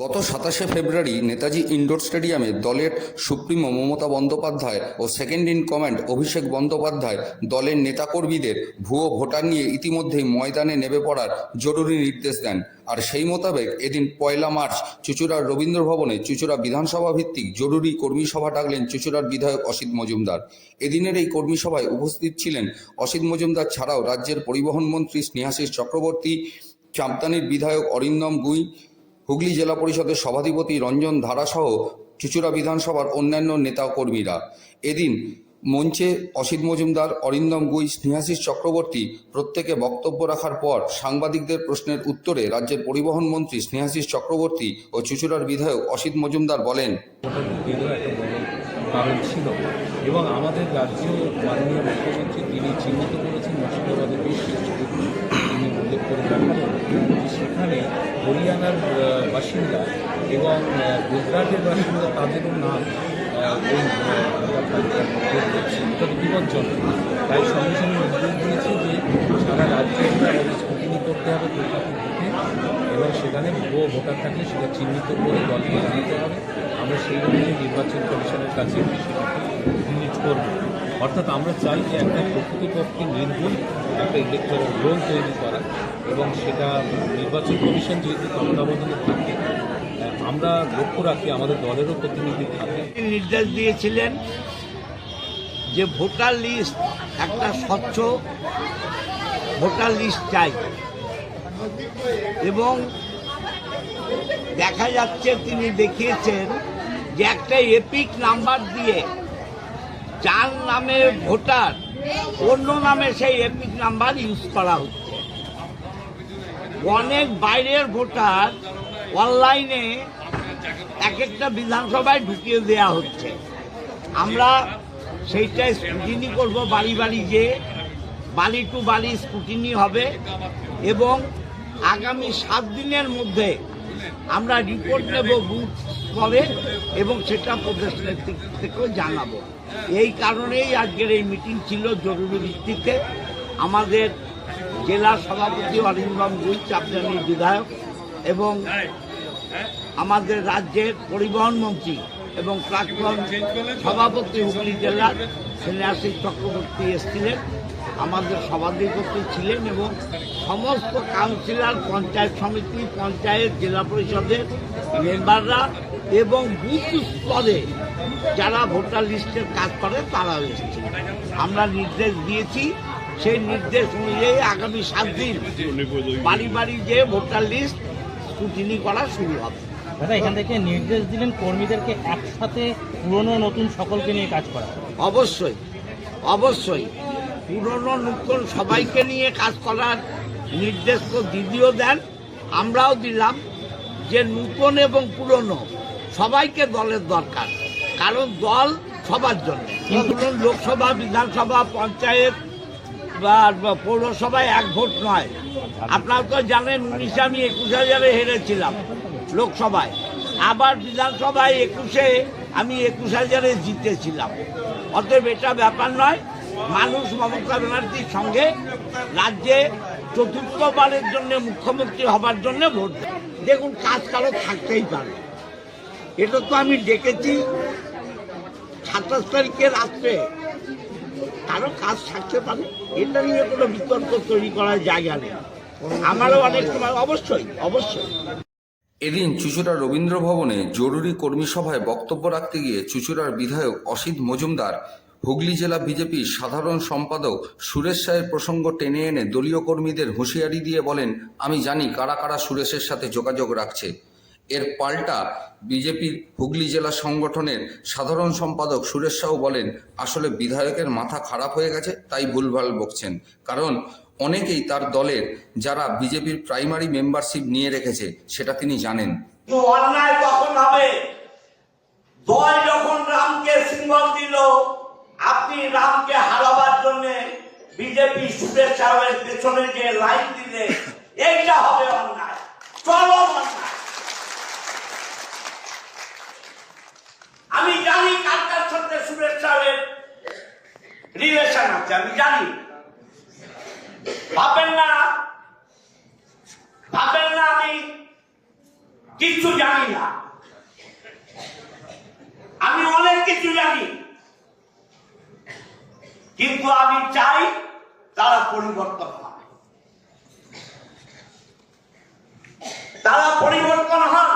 গত সাতাশে ফেব্রুয়ারি নেতাজি ইনডোর স্টেডিয়ামে দলের supremo Mamata Bandyopadhyay O second in command Abhishek Bandyopadhyay দলের নেতাকর্মীদের ভুয়ো ভোটার নিয়ে ইতিমধ্যেই ময়দানে নেমে পড়ার জরুরি নির্দেশ দেন। আর সেই মোতাবেক এদিন পয়লা মার্চ চুচুড়ার রবীন্দ্র ভবনে চুচুড়া বিধানসভা ভিত্তিক জরুরি কর্মী সভা ডাকলেন চুচুড়ার বিধায়ক অসিত মজুমদার। এদিনের এই কর্মী সভায় উপস্থিত ছিলেন অসিত মজুমদার ছাড়াও রাজ্যের পরিবহন মন্ত্রী স্নেহাশিস চক্রবর্তী চাঁপদানির বিধায়ক অরিন্দম গুই হুগলি জেলা পরিষদের সভাধিপতি রঞ্জন ধারাসহ চুচুড়া বিধানসভার অন্যান্য নেতা কর্মীরা। এদিন মঞ্চে অসিত মজুমদার, অরিন্দম গুই, স্নেহাশিস চক্রবর্তী প্রত্যেকে বক্তব্য রাখার পর সাংবাদিকদের প্রশ্নের উত্তরে রাজ্যের পরিবহন মন্ত্রী স্নেহাশিস চক্রবর্তী ও চুচুড়ার বিধায়ক অসিত মজুমদার বলেন, কারণ ছিল। এবং আমাদের রাজ্য মাননীয় মুখ্যমন্ত্রী তিনি চিহ্নিত করেছেন মুর্শিদাবাদের বেশ কিছু তিনি উল্লেখ করে সেখানে হরিয়ানার বাসিন্দা এবং গুজরাটের বাসিন্দা তাদেরও নাম। এটা বিপজ্জনক। তাই সঙ্গে সঙ্গে উদ্যোগ নিয়েছে যে সারা রাজ্যে আমাদের স্কুটিনি করতে হবে বুথে এবং সেখানে ভুয়ো ভোটার থাকলে সেটা চিহ্নিত করে দলকে জানাতে হবে। আমরা সেই অনুযায়ী নির্বাচন কমিশনের কাছে ডিলিট করব। অর্থাৎ আমরা চাই যে একটা প্রকৃতপক্ষে নির্ভুল একটা ইলেকট্রাল রোল তৈরি করা। এবং সেটা নির্বাচন কমিশন যেহেতু তত্ত্বাবধানে থাকে আমরা লক্ষ্য রাখি আমাদের দলেরও প্রতিনিধি থাকে। নির্দেশ দিয়েছিলেন যে ভোটার লিস্ট একটা স্বচ্ছ ভোটার লিস্ট চাই। এবং দেখা যাচ্ছে তিনি দেখিয়েছেন যে একটা এপিক নাম্বার দিয়ে যার নামে ভোটার, অন্য নামে সেই এপিক নাম্বার ইউজ করা হচ্ছে। অনেক বাইরের ভোটার অনলাইনে এক একটা বিধানসভায় ঢুকিয়ে দেওয়া হচ্ছে। আমরা সেইটাই স্ক্রুটিনি করব বাড়ি বাড়ি যে বাড়ি টু বাড়ি স্ক্রুটিনি হবে এবং আগামী সাত দিনের মধ্যে আমরা রিপোর্ট নেব বুথ স্তরে এবং সেটা প্রদেশ নেতৃত্ব থেকেও জানাব। এই কারণেই আজকের এই মিটিং ছিল জরুরি ভিত্তিতে। আমাদের জেলা সভাপতি অরিন্দম গুই চাপজানির বিধায়ক এবং আমাদের রাজ্যের পরিবহন মন্ত্রী এবং প্রাক্তন সভাপতি হুগলি জেলার সন্ন্যাসী চক্রবর্তী এসেছিলেন, আমাদের সভাধিপতি ছিলেন এবং সমস্ত কাউন্সিলর, পঞ্চায়েত সমিতি, পঞ্চায়েত জেলা পরিষদের মেম্বাররা এবং বুথ স্তরে যারা ভোটার লিস্টের কাজ করে তারাও এসেছিল আমরা নির্দেশ দিয়েছি সেই নির্দেশ অনুযায়ী আগামী সাত দিন বাড়ি বাড়ি যে ভোটার লিস্ট স্ক্রুটিনি করা শুরু হবে। দাদা এখান থেকে নির্দেশ দিলেন কর্মীদেরকে একসাথে পুরনো নতুন সকলকে নিয়ে কাজ করা। অবশ্যই অবশ্যই। পুরনো নতুন সবাইকে নিয়ে কাজ করার নির্দেশ তো দিদিও দেন আমরাও দিলাম। যে নতুন এবং পুরনো সবাইকে দলের দরকার কারণ দল সবার জন্য। লোকসভা বিধানসভা পঞ্চায়েত পৌরসভায় এক ভোট নয়। আপনারা তো জানেন, উনিশে আমি একুশ হাজারে হেরেছিলাম লোকসভায়। আবার বিধানসভায় একুশে আমি একুশ হাজারে জিতেছিলাম। অতএব এটা ব্যাপার নয়, মানুষ মমতা ব্যানার্জির সঙ্গে রাজ্যে চতুর্থবারের জন্য, মুখ্যমন্ত্রী হবার জন্য ভোট দেখুন, কাজ কারও থাকতেই পারে। এটা তো আমি ডেকেছি সাতাশ তারিখে রাত্রে। কারও কাজ থাকতে পারে। এটা নিয়ে কোনো বিতর্ক তৈরি করার জায়গা নেই। আমারও অনেক সময়, অবশ্যই অবশ্যই। এদিন চুচুড়া রবীন্দ্র ভবনে জরুরি কর্মী সভায় বক্তব্য রাখতে গিয়ে চুচুড়ার বিধায়ক অসিত মজুমদার, হুগলি জেলা বিজেপির সাধারণ সম্পাদক সুরেশ সাহের প্রসঙ্গ টেনে এনে দলীয় কর্মীদের হুঁশিয়ারি দিয়ে বলেন, আমি জানি কারা কারা সুরেশের সাথে যোগাযোগ রাখছে। এর পাল্টা বিজেপির হুগলি জেলা সংগঠনের সাধারণ সম্পাদক সুরেশ সাহু বলেন, আসলে বিধায়কের মাথা খারাপ হয়ে গেছে, তাই ভুলভাল বকছেন। কারণ অনেকেই তার দলের যারা বিজেপির প্রাইমারি মেম্বারশিপ নিয়ে রেখেছে, সেটা তিনি জানেন। অন্যায় কখন হবে? দল যখন রামকে সিম্বল দিল, আপনি রামকে হারাবার জন্য বিজেপি সুরেশ সাহেবের পেছনে যে লাইন দিলে এইটা হবে অন্যায় চরম অন্যায় আমি জানি কার কার সাথে সুরেশ সাহেবের রিলেশন আছে আমি জানি ভাবেন না ভাবেন না আমি কিছু জানি না আমি অনেক কিছু জানি। কিন্তু আমি চাই তারা পরিবর্তন হয়। তারা পরিবর্তন হন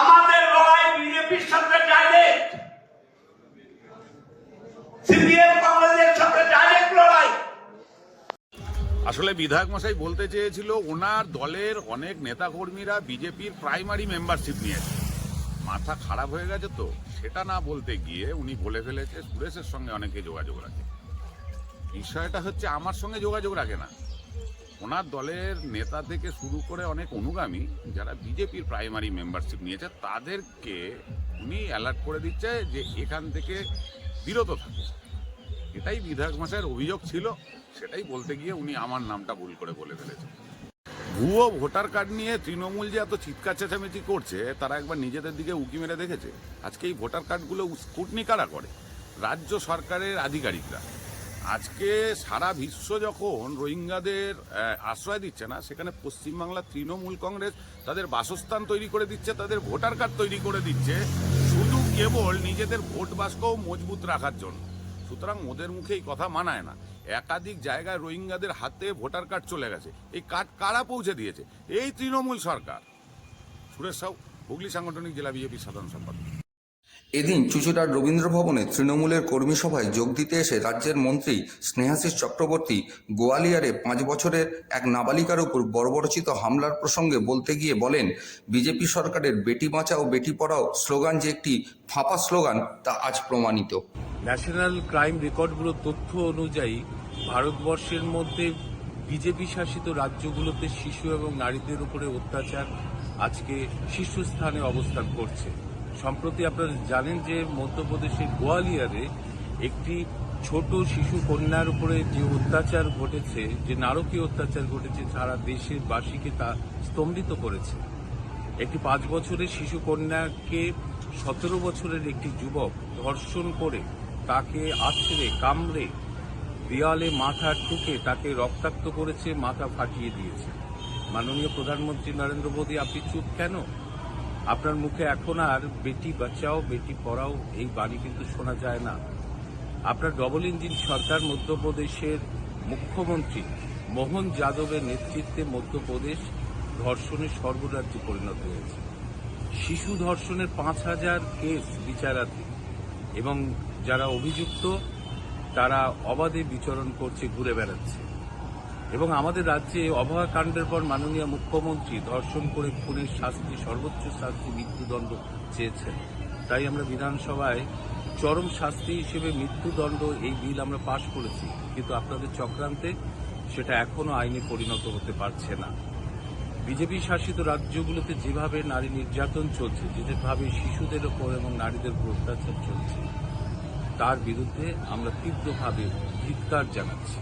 আমাদের লড়াই বিজেপির সাথে ডাইরেক্ট সিপিএম কংগ্রেসের সাথে ডাইরেক্ট লড়াই আসলে বিধায়ক মশাই বলতে চেয়েছিল, ওনার দলের অনেক নেতাকর্মীরা বিজেপির প্রাইমারি মেম্বারশিপ নিয়েছে। মাথা খারাপ হয়ে গেছে তো? সেটা না বলতে গিয়ে উনি বলে ফেলেছে, সুরেশের সঙ্গে অনেকে যোগাযোগ রাখে। বিষয়টা হচ্ছে আমার সঙ্গে যোগাযোগ রাখে না। ওনার দলের নেতা থেকে শুরু করে অনেক অনুগামী যারা বিজেপির প্রাইমারি মেম্বারশিপ নিয়েছে, তাদেরকে উনি অ্যালার্ট করে দিচ্ছে যে এখান থেকে বিরত থাকে এটাই বিধায়ক মশাইয়ের অভিযোগ ছিল, সেটাই বলতে গিয়ে উনি আমার নামটা ভুল করে বলে ফেলেছেন। ভুয়ো ভোটার কার্ড নিয়ে তৃণমূল যে এত চিৎকার চেঁচামেচি করছে, তারা একবার নিজেদের দিকে উকি মেরে দেখেছে? আজকে এই ভোটার কার্ডগুলো স্কুটনি কারা করে? রাজ্য সরকারের আধিকারিকরা। আজকে সারা বিশ্ব যখন রোহিঙ্গাদের আশ্রয় দিচ্ছে না, সেখানে পশ্চিমবাংলার তৃণমূল কংগ্রেস তাদের বাসস্থান তৈরি করে দিচ্ছে, তাদের ভোটার কার্ড তৈরি করে দিচ্ছে। শুধু কেবল নিজেদের ভোট বাস্কও মজবুত রাখার জন্য। সুতরাং ওদের মুখে এই কথা মানায় না। একাধিক জায়গায় রোহিঙ্গাদের হাতে ভোটার কার্ড চলে গেছে। এই কার্ড কারা পৌঁছে দিয়েছে? এই তৃণমূল সরকার। সুরেশ সাউ হুগলি সাংগঠনিক জেলা বিজেপির সাধারণ সম্পাদক। এদিন চুচুড়ার রবীন্দ্র ভবনে তৃণমূলের কর্মী সভায় যোগ দিতে এসে রাজ্যের মন্ত্রী স্নেহাশিস চক্রবর্তী গোয়ালিয়ারে পাঁচ বছরের এক নাবালিকার উপর বর্বরচিত হামলার প্রসঙ্গে বলতে গিয়ে বলেন, বিজেপি সরকারের বেটি বাঁচাও, বেটি পড়াও স্লোগান যে একটি ফাঁপা স্লোগান, তা আজ প্রমাণিত। ন্যাশনাল ক্রাইম রেকর্ডগুলোর তথ্য অনুযায়ী, ভারতবর্ষের মধ্যে বিজেপি শাসিত রাজ্যগুলোতে শিশু এবং নারীদের উপরে অত্যাচার আজকে শীর্ষস্থানে অবস্থান করছে। সম্প্রতি আপনারা জানেন যে মধ্যপ্রদেশের গোয়ালিয়ারে একটি ছোট শিশু কন্যার উপরে যে অত্যাচার ঘটেছে, যে নারকীয় অত্যাচার ঘটেছে, সারা দেশের বাসীকে তা স্তম্ভিত করেছে। একটি পাঁচ বছরের শিশু কন্যাকে সতেরো বছরের একটি যুবক ধর্ষণ করে তাকে আছড়ে, কামড়ে দেয়ালে মাথা ঠুকে তাকে রক্তাক্ত করেছে, মাথা ফাটিয়ে দিয়েছে। মাননীয় প্রধানমন্ত্রী নরেন্দ্র মোদী, আপনি চুপ কেন? আপনার মুখে এখন আর বেটি বাঁচাও, বেটি পড়াও, এই বাণী কিন্তু শোনা যায় না। আপনার ডবল ইঞ্জিন সরকার মধ্যপ্রদেশের মুখ্যমন্ত্রী মোহন যাদবের নেতৃত্বে মধ্যপ্রদেশ ধর্ষণের সর্বরাজ্যে পরিণত হয়েছে। শিশু ধর্ষণের পাঁচ হাজার কেস বিচারাধীন এবং যারা অভিযুক্ত, তারা অবাধে বিচরণ করছে, ঘুরে বেড়াচ্ছে। এবং আমাদের রাজ্যে অবহেলা কাণ্ডের পর মাননীয় মুখ্যমন্ত্রী ধর্ষণ করে খুনের শাস্তি, সর্বোচ্চ শাস্তি মৃত্যুদণ্ড চেয়েছেন। তাই আমরা বিধানসভায় চরম শাস্তি হিসেবে মৃত্যুদণ্ড এই বিল আমরা পাশ করেছি। কিন্তু আপনাদের চক্রান্তে সেটা এখনও আইনে পরিণত হতে পারছে না। বিজেপি শাসিত রাজ্যগুলোতে যেভাবে নারী নির্যাতন চলছে, যেভাবে শিশুদের ওপর এবং নারীদের উপর অত্যাচার চলছে তার বিরুদ্ধে আমরা তীব্রভাবে ধিক্কার জানাচ্ছি।